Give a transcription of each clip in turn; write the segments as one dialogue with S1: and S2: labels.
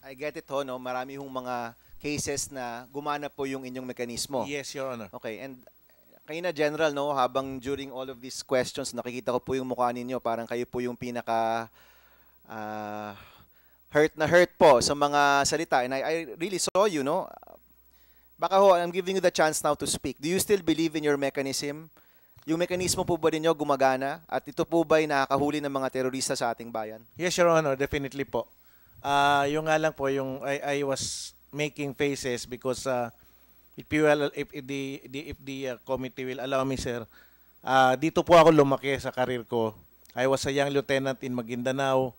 S1: I get it ho, no? Marami hong mga cases na gumana po yung inyong mekanismo.
S2: Yes, Your Honor.
S1: Okay, and kayo na general, no, habang during all of these questions, nakikita ko po yung mukha ninyo, parang kayo po yung pinaka ah, hurt na hurt po sa mga salita. And I, I really saw you, no? Baka ho, I'm giving you the chance now to speak. Do you still believe in your mechanism? Yung mekanismo po ba ninyo gumagana? At ito po ba'y nakakahuli ng mga terorista sa ating bayan?
S2: Yes, Your Honor, definitely po. Ah, yung nga lang po, yung I, I was making faces because uh, if you will, if, if the, the if the uh, committee will allow me, sir, ah, dito po ako lumaki sa karir ko. I was a young lieutenant in Maguindanao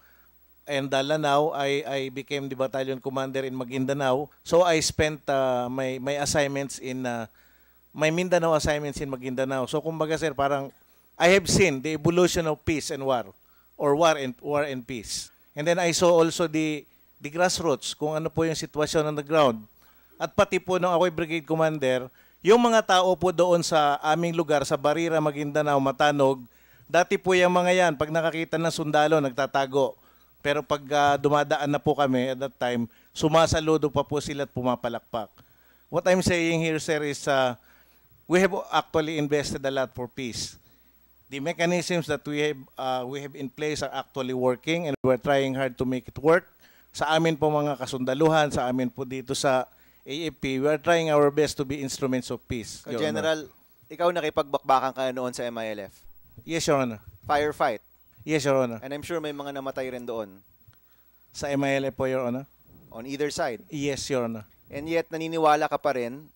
S2: and uh, Lanao. I I became the battalion commander in Maguindanao. So I spent uh, my my assignments in uh, my Mindanao assignments in Maguindanao. So kumbaga sir, parang I have seen the evolution of peace and war or war and war and peace. And then I saw also the the grassroots kung ano po yung sitwasyon on the ground. At pati po nung ako'y brigade commander, yung mga tao po doon sa aming lugar sa Barira, Maguindanao, Matanog, dati po yung mga yan pag nakakita ng sundalo nagtatago. Pero pag ah, dumadaan na po kami at that time, sumasaludo pa po sila at pumapalakpak. What I'm saying here, sir, is uh, we have actually invested a lot for peace. The mechanisms that we have, uh, we have in place are actually working and we're trying hard to make it work. Sa amin po mga kasundaluhan, sa amin po dito sa AFP, we are trying our best to be instruments of peace. Your Honor.
S1: General, ikaw nakipagbakbakan ka noon sa MILF.
S2: Yes, Your Honor.
S1: Firefight.
S2: Yes, Your Honor.
S1: And I'm sure may mga namatay rin doon
S2: Sa MILF po, Your Honor.
S1: on either side.
S2: Yes, Your Honor.
S1: And yet, naniniwala ka pa rin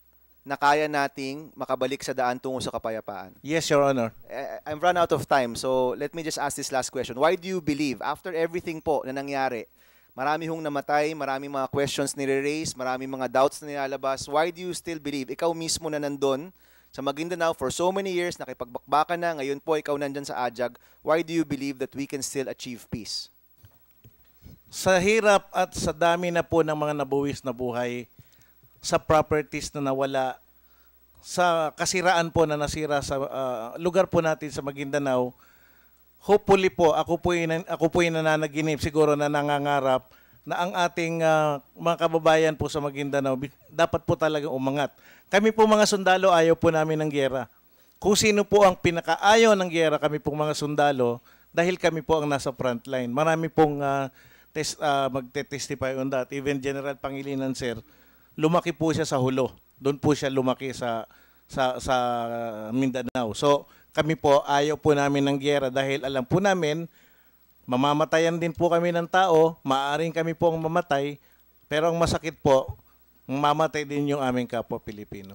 S1: na kaya nating makabalik sa daan tungo sa kapayapaan.
S2: Yes, Your Honor.
S1: Eh, I've run out of time, so let me just ask this last question. Why do you believe, after everything po na nangyari, marami hong namatay, marami mga questions nire-raise, marami mga doubts na nilalabas, why do you still believe? Ikaw mismo na nandun sa Maguindanao for so many years, nakipagbakbakan na, ngayon po ikaw nandyan sa Ajag, why do you believe that we can still achieve peace?
S2: Sa hirap at sa dami na po ng mga nabuwis na buhay, sa properties na nawala, sa kasiraan po na nasira sa ah, lugar po natin sa Maguindanao, hopefully po, ako po yung, ako po yung nananaginip, siguro na nangangarap, na ang ating ah, mga kababayan po sa Maguindanao, dapat po talagang umangat. Kami po mga sundalo, ayaw po namin ng gera. Kung sino po ang pinakaayaw ng gera, kami pong mga sundalo, dahil kami po ang nasa front line. Marami pong ah, test, ah, magte-testify on that. Even General Pangilinan, sir, lumaki po siya sa Hulo. Doon po siya lumaki sa sa sa Mindanao. So, kami po ayaw po namin ng giyera dahil alam po namin mamamatayan din po kami ng tao, maaring kami po ang mamatay, pero ang masakit po, mamatay din yung aming kapwa Pilipino.